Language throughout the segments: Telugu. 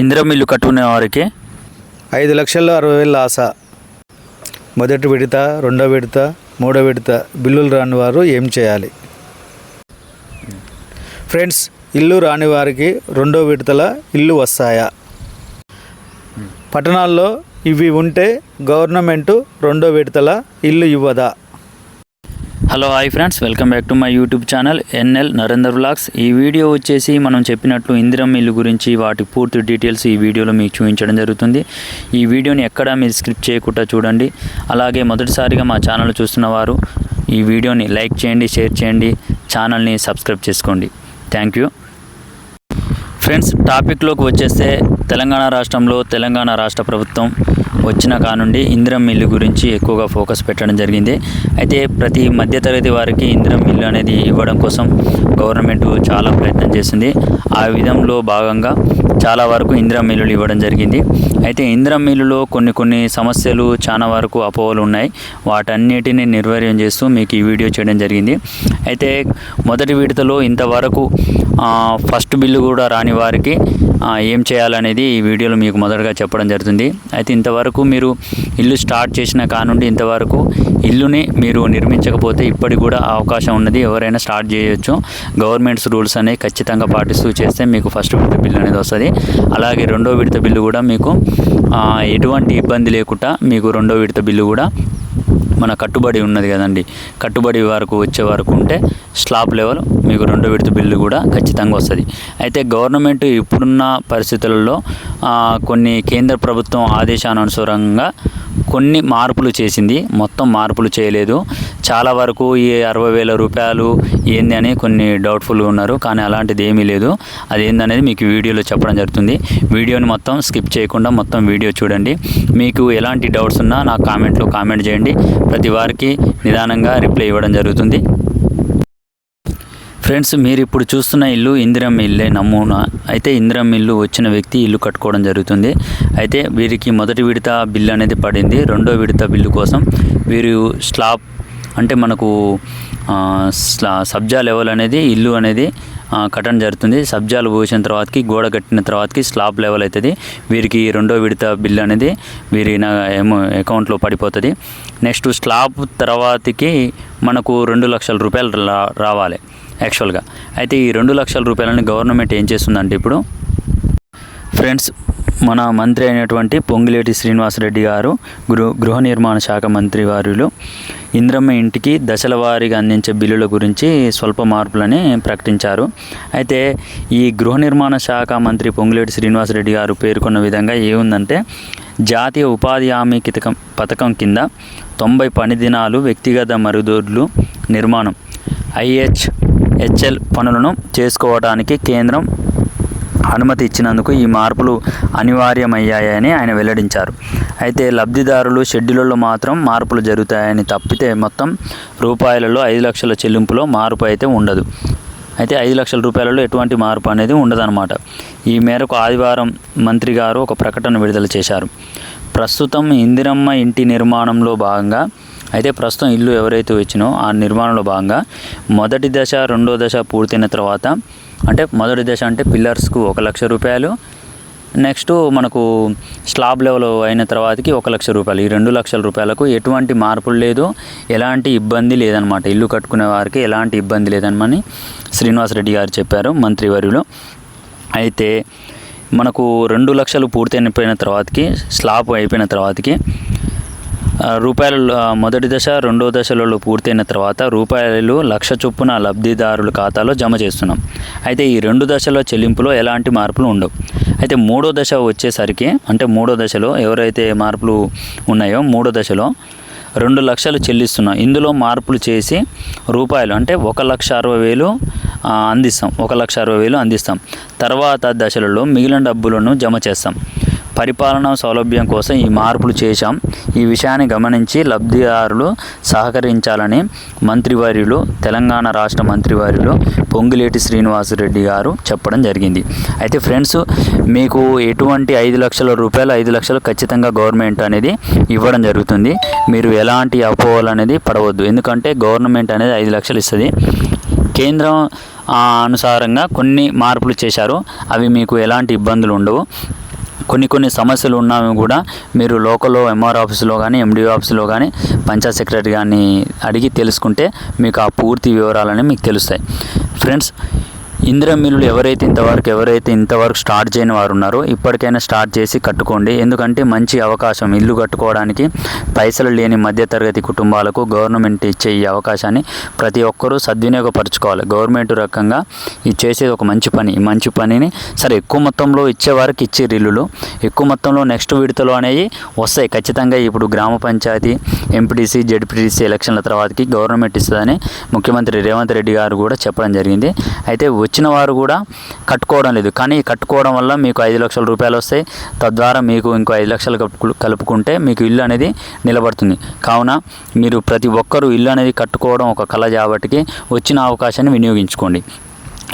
ఇందిరం ఇల్లు కట్టుకునే వారికి ఐదు లక్షల్లో అరవై వేల ఆశ. మొదటి విడత రెండో విడత మూడో విడత బిల్లులు రాని వారు ఏం చేయాలి? ఫ్రెండ్స్ ఇల్లు రాని వారికి రెండో విడతల ఇల్లు వస్తాయా? పట్టణాల్లో ఇవి ఉంటే గవర్నమెంటు రెండో విడతల ఇల్లు ఇవ్వదా? Hello hi friends. Welcome back to my YouTube channel NL Narender vlogs. ఈ వీడియో వచ్చేసి మనం చెప్పినట్లు ఇందిరం ఇల్లు గురించి వాటి పూర్తి డీటెయిల్స్ ఈ వీడియోలో మీకు చూపించడం జరుగుతుంది. ఈ వీడియోని ఎక్కడా మీరు స్క్రిప్ట్ చేయకుండా చూడండి. అలాగే మొదటిసారిగా మా ఛానల్ చూస్తున్న వారు ఈ వీడియోని లైక్ చేయండి షేర్ చేయండి ఛానల్ని సబ్స్క్రైబ్ చేసుకోండి. Thank you. ఫ్రెండ్స్ టాపిక్లోకి వచ్చేస్తే తెలంగాణ రాష్ట్రంలో తెలంగాణ రాష్ట్ర ప్రభుత్వం వచ్చిన కానుండి ఇందిరం మిల్లు గురించి ఎక్కువగా ఫోకస్ పెట్టడం జరిగింది. అయితే ప్రతి మధ్యతరగతి వారికి ఇందిరం మిల్లు అనేది ఇవ్వడం కోసం గవర్నమెంట్ చాలా ప్రయత్నం చేసింది. ఆ విధంలో భాగంగా చాలా వరకు ఇందిరం మిల్లులు ఇవ్వడం జరిగింది. అయితే ఇందిరం మిల్లులో కొన్ని కొన్ని సమస్యలు చాలా వరకు అపోహలు ఉన్నాయి. వాటన్నిటిని నిర్వీర్యం చేస్తూ మీకు ఈ వీడియో చేయడం జరిగింది. అయితే మొదటి విడతలో ఇంతవరకు ఫస్ట్ బిల్లు కూడా రాని వారికి ఏం చేయాలనేది ఈ వీడియోలో మీకు మొదటగా చెప్పడం జరుగుతుంది. అయితే ఇంతవరకు మీరు ఇల్లు స్టార్ట్ చేసిన కానుండి ఇంతవరకు ఇల్లుని మీరు నిర్మించకపోతే ఇప్పటికి కూడా అవకాశం ఉన్నది. ఎవరైనా స్టార్ట్ చేయొచ్చు. గవర్నమెంట్స్ రూల్స్ అనేవి ఖచ్చితంగా పాటిస్తూ చేస్తే మీకు ఫస్ట్ విడత బిల్లు అనేది వస్తుంది. అలాగే రెండో విడత బిల్లు కూడా మీకు ఎటువంటి ఇబ్బంది లేకుండా మీకు రెండో విడత బిల్లు కూడా మన కట్టుబడి ఉన్నది కదండి. కట్టుబడి వరకు వచ్చే వరకు ఉంటే స్లాబ్ లెవెల్ మీకు రెండో విడత బిల్లు కూడా ఖచ్చితంగా వస్తుంది. అయితే గవర్నమెంట్ ఇప్పుడున్న పరిస్థితులలో కొన్ని కేంద్ర ప్రభుత్వం ఆదేశానుసారంగా కొన్ని మార్పులు చేసింది. మొత్తం మార్పులు చేయలేదు. చాలా వరకు ఈ అరవై వేల రూపాయలు ఏంది అని కొన్ని డౌట్ఫుల్గా ఉన్నారు. కానీ అలాంటిది ఏమీ లేదు. అది ఏందనేది మీకు వీడియోలో చెప్పడం జరుగుతుంది. వీడియోని మొత్తం స్కిప్ చేయకుండా మొత్తం వీడియో చూడండి. మీకు ఎలాంటి డౌట్స్ ఉన్నా నా కామెంట్లో కామెంట్ చేయండి. ప్రతి వారికి నిదానంగా రిప్లై ఇవ్వడం జరుగుతుంది. ఫ్రెండ్స్ మీరు ఇప్పుడు చూస్తున్న ఇల్లు ఇందిరం ఇల్లే నమూనా. అయితే ఇందిరం ఇల్లు వచ్చిన వ్యక్తి ఇల్లు కట్టుకోవడం జరుగుతుంది. అయితే వీరికి మొదటి విడత బిల్లు అనేది పడింది. రెండో విడత బిల్లు కోసం వీరు స్లాబ్ అంటే మనకు స్లా సబ్జా లెవెల్ అనేది ఇల్లు అనేది కట్టడం జరుగుతుంది. సబ్జాలు పోసిన తర్వాతకి గోడ కట్టిన తర్వాతకి స్లాబ్ లెవెల్ అవుతుంది వీరికి రెండో విడత బిల్లు అనేది వీరి నా ఏమో అకౌంట్లో పడిపోతుంది. నెక్స్ట్ స్లాబ్ తర్వాతకి మనకు రెండు లక్షల రూపాయలు రా- రావాలి. యాక్చువల్గా అయితే ఈ రెండు లక్షల రూపాయలని గవర్నమెంట్ ఏం చేస్తుందంటే ఇప్పుడు ఫ్రెండ్స్ మన మంత్రి అయినటువంటి పొంగిలేటి శ్రీనివాసరెడ్డి గారు గృహ గృహ నిర్మాణ శాఖ మంత్రి వారిలో ఇంద్రమ్మ ఇంటికి దశల వారీగా అందించే బిల్లుల గురించి స్వల్ప మార్పులని ప్రకటించారు. అయితే ఈ గృహ నిర్మాణ శాఖ మంత్రి పొంగిలేటి శ్రీనివాసరెడ్డి గారు పేర్కొన్న విధంగా ఏముందంటే జాతీయ ఉపాధి హామీ కితకం పథకం కింద తొంభై పని దినాలు వ్యక్తిగత మరుగుదొడ్లు నిర్మాణం. ఐహెచ్ హెచ్ఎల్ పనులను చేసుకోవడానికి కేంద్రం అనుమతి ఇచ్చినందుకు ఈ మార్పులు అనివార్యమయ్యాయని ఆయన వెల్లడించారు. అయితే లబ్ధిదారులు షెడ్యూల్లో మాత్రం మార్పులు జరుగుతాయని తప్పితే మొత్తం రూపాయలలో ఐదు లక్షల చెల్లింపులో మార్పు అయితే ఉండదు. అయితే ఐదు లక్షల రూపాయలలో ఎటువంటి మార్పు అనేది ఉండదన్నమాట. ఈ మేరకు ఆదివారం మంత్రి గారు ఒక ప్రకటన విడుదల చేశారు. ప్రస్తుతం ఇందిరమ్మ ఇంటి నిర్మాణంలో భాగంగా అయితే ప్రస్తుతం ఇల్లు ఎవరైతే వచ్చినో ఆ నిర్మాణంలో భాగంగా మొదటి దశ రెండో దశ పూర్తయిన తర్వాత అంటే మొదటి దశ అంటే పిల్లర్స్కు ఒక లక్ష రూపాయలు. నెక్స్ట్ మనకు స్లాబ్ లెవెల్ అయిన తర్వాతకి ఒక లక్ష రూపాయలు. ఈ రెండు లక్షల రూపాయలకు ఎటువంటి మార్పులు లేదు. ఎలాంటి ఇబ్బంది లేదనమాట ఇల్లు కట్టుకునే వారికి ఎలాంటి ఇబ్బంది లేదనమని శ్రీనివాసరెడ్డి గారు చెప్పారు మంత్రివర్యులు. అయితే మనకు రెండు లక్షలు పూర్తయిపోయిన తర్వాతకి స్లాబ్ అయిపోయిన తర్వాతకి రూపాయలు మొదటి దశ రెండో దశలలో పూర్తయిన తర్వాత రూపాయలు లక్ష చొప్పున లబ్ధిదారుల ఖాతాలో జమ చేస్తున్నాం. అయితే ఈ రెండు దశల చెల్లింపులో ఎలాంటి మార్పులు ఉండవు. అయితే మూడో దశ వచ్చేసరికి అంటే మూడో దశలో ఎవరైతే మార్పులు ఉన్నాయో మూడో దశలో రెండు లక్షలు చెల్లిస్తున్నాం. ఇందులో మార్పులు చేసి రూపాయలు అంటే ఒక లక్ష అరవై వేలు అందిస్తాం. ఒక లక్ష అరవై వేలు అందిస్తాం. తర్వాత దశలలో మిగిలిన డబ్బులను జమ చేస్తాం. పరిపాలనా సౌలభ్యం కోసం ఈ మార్పులు చేశాం. ఈ విషయాన్ని గమనించి లబ్ధిదారులు సహకరించాలని మంత్రివర్యులు తెలంగాణ రాష్ట్ర మంత్రివర్యులు పొంగులేటి శ్రీనివాసరెడ్డి గారు చెప్పడం జరిగింది. అయితే ఫ్రెండ్స్ మీకు ఎటువంటి ఐదు లక్షల రూపాయలు ఐదు లక్షలు ఖచ్చితంగా గవర్నమెంట్ అనేది ఇవ్వడం జరుగుతుంది. మీరు ఎలాంటి అపోహలు అనేది పడవద్దు. ఎందుకంటే గవర్నమెంట్ అనేది ఐదు లక్షలు ఇస్తుంది. కేంద్రం అనుసారంగా కొన్ని మార్పులు చేశారు. అవి మీకు ఎలాంటి ఇబ్బందులు ఉండవు. కొన్ని కొన్ని సమస్యలు ఉన్నా కూడా మీరు లోకల్లో ఎంఆర్ ఆఫీస్లో కానీ ఎండిఓ ఆఫీస్లో కానీ పంచాయత్ సెక్రటరీ కానీ అడిగి తెలుసుకుంటే మీకు ఆ పూర్తి వివరాలని మీకు తెలుస్తాయి. ఫ్రెండ్స్ ఇందిరా మిల్లులు ఎవరైతే ఇంతవరకు ఎవరైతే ఇంతవరకు స్టార్ట్ చేయని వారు ఉన్నారో ఇప్పటికైనా స్టార్ట్ చేసి కట్టుకోండి. ఎందుకంటే మంచి అవకాశం ఇల్లు కట్టుకోవడానికి పైసలు లేని మధ్యతరగతి కుటుంబాలకు గవర్నమెంట్ ఇచ్చే ఈ అవకాశాన్ని ప్రతి ఒక్కరూ సద్వినియోగపరచుకోవాలి. గవర్నమెంట్ రకంగా ఇది చేసేది ఒక మంచి పని. మంచి పనిని సరే ఎక్కువ మొత్తంలో ఇచ్చే వారికి ఇచ్చే ఇల్లులు. ఎక్కువ మొత్తంలో నెక్స్ట్ విడతలు అనేవి వస్తాయి. ఖచ్చితంగా ఇప్పుడు గ్రామ పంచాయతీ ఎంపీటీసీ జెడ్పీటీసీ ఎలక్షన్ల తర్వాతకి గవర్నమెంట్ ఇస్తుందని ముఖ్యమంత్రి రేవంత్ రెడ్డి గారు కూడా చెప్పడం జరిగింది. అయితే వచ్చిన వారు కూడా కట్టుకోవడం లేదు. కానీ కట్టుకోవడం వల్ల మీకు ఐదు లక్షల రూపాయలు వస్తాయి. తద్వారా మీకు ఇంకో ఐదు లక్షలు కలుపుకుంటే మీకు ఇల్లు అనేది నిలబడుతుంది. కావున మీరు ప్రతి ఒక్కరూ ఇల్లు అనేది కట్టుకోవడం ఒక కళ కాబట్టికి వచ్చిన అవకాశాన్ని వినియోగించుకోండి.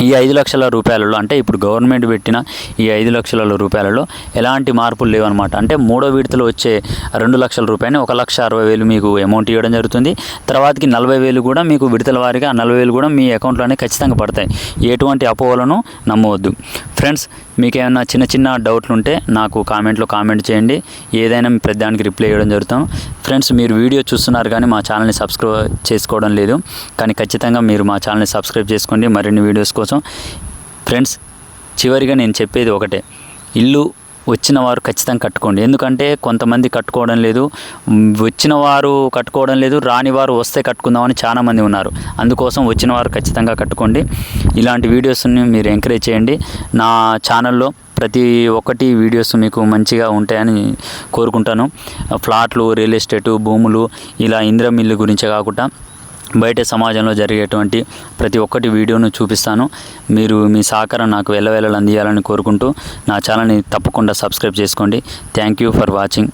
ఈ ఐదు లక్షల రూపాయలలో అంటే ఇప్పుడు గవర్నమెంట్ పెట్టిన ఈ ఐదు లక్షల రూపాయలలో ఎలాంటి మార్పులు లేవన్నమాట. అంటే మూడో విడతలో వచ్చే రెండు లక్షల రూపాయలని ఒక లక్ష అరవై వేలు మీకు అమౌంట్ ఇవ్వడం జరుగుతుంది. తర్వాతకి నలభై వేలు కూడా మీకు విడతల వారీగా నలభై వేలు కూడా మీ అకౌంట్లోనే ఖచ్చితంగా పడతాయి. ఎటువంటి అపోహలను నమ్మవద్దు. ఫ్రెండ్స్ మీకు ఏమైనా చిన్న చిన్న డౌట్లు ఉంటే నాకు కామెంట్లో కామెంట్ చేయండి. ఏదైనా మీ ప్రతిదానికి రిప్లై ఇవ్వడం జరుగుతాం. ఫ్రెండ్స్ మీరు వీడియో చూస్తున్నారు కానీ మా ఛానల్ని సబ్స్క్రైబ్ చేసుకోవడం లేదు. కానీ ఖచ్చితంగా మీరు మా ఛానల్ని సబ్స్క్రైబ్ చేసుకోండి. మరిన్ని వీడియోస్ కోసం ఫ్రెండ్స్ చివరిగా నేను చెప్పేది ఒకటే. ఇల్లు వచ్చిన వారు ఖచ్చితంగా కట్టుకోండి. ఎందుకంటే కొంతమంది కట్టుకోవడం లేదు. వచ్చిన వారు కట్టుకోవడం లేదు. రాని వారు వస్తే కట్టుకుందామని చాలామంది ఉన్నారు. అందుకోసం వచ్చిన వారు ఖచ్చితంగా కట్టుకోండి. ఇలాంటి వీడియోస్ని మీరు ఎంకరేజ్ చేయండి. నా ఛానల్లో ప్రతి ఒక్కటి వీడియోస్ మీకు మంచిగా ఉంటాయని కోరుకుంటాను. ఫ్లాట్లు రియల్ ఎస్టేటు భూములు ఇలా ఇంద్రమిల్లు గురించే కాకుండా బయట సమాజంలో జరిగేటువంటి ప్రతి ఒక్కటి వీడియోను చూపిస్తాను. మీరు మీ సహకారం నాకు వెళ్ళవేళలు అందియాలని కోరుకుంటూ నా ఛానల్ని తప్పకుండా సబ్స్క్రైబ్ చేసుకోండి. Thank you for watching.